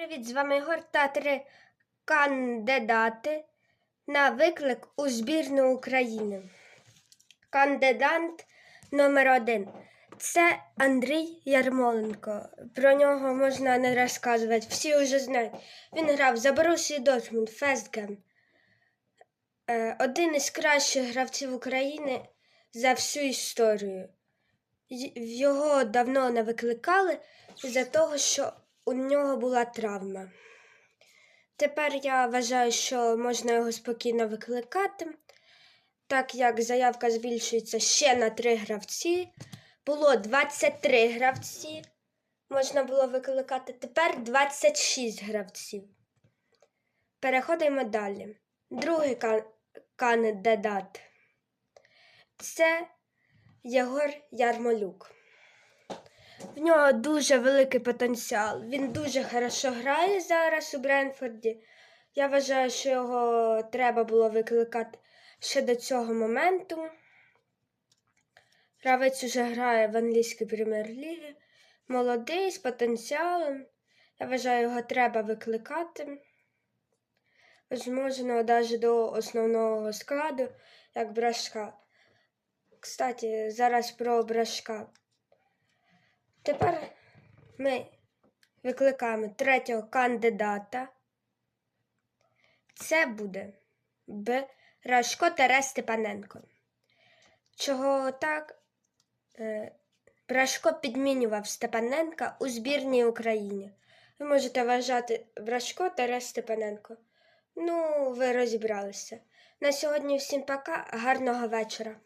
Привіт, з вами Ігор та три кандидати на виклик у збірну України. Кандидат номер один це Андрій Ярмоленко. Про нього можна не розказувати. Всі вже знають. Він грав за Борусію Дортмунд, Фестгем. Е, Один із кращих гравців України за всю історію. Його давно не викликали за того, що у нього була травма. Тепер я вважаю, що можна його спокійно викликати, так як заявка збільшується ще на три гравці. Було 23 гравці, можна було викликати, тепер 26 гравців. Переходимо далі. Другий кан- кандидат це Єгор Ярмолюк. В нього дуже великий потенціал. Він дуже хорошо грає зараз у Бренфорді. Я вважаю, що його треба було викликати ще до цього моменту. Гравець уже грає в англійській прем'єр-лігі. Молодий з потенціалом. Я вважаю, його треба викликати. Можливо, навіть до основного складу, як Брашка. Кстати, зараз про Брашка. Тепер ми викликаємо третього кандидата. Це буде Брашко Тарас Степаненко. Чого так? Е, Брашко підмінював Степаненка у збірній Україні. Ви можете вважати Брашко Тарас Степаненко. Ну, ви розібралися. На сьогодні всім пока, гарного вечора.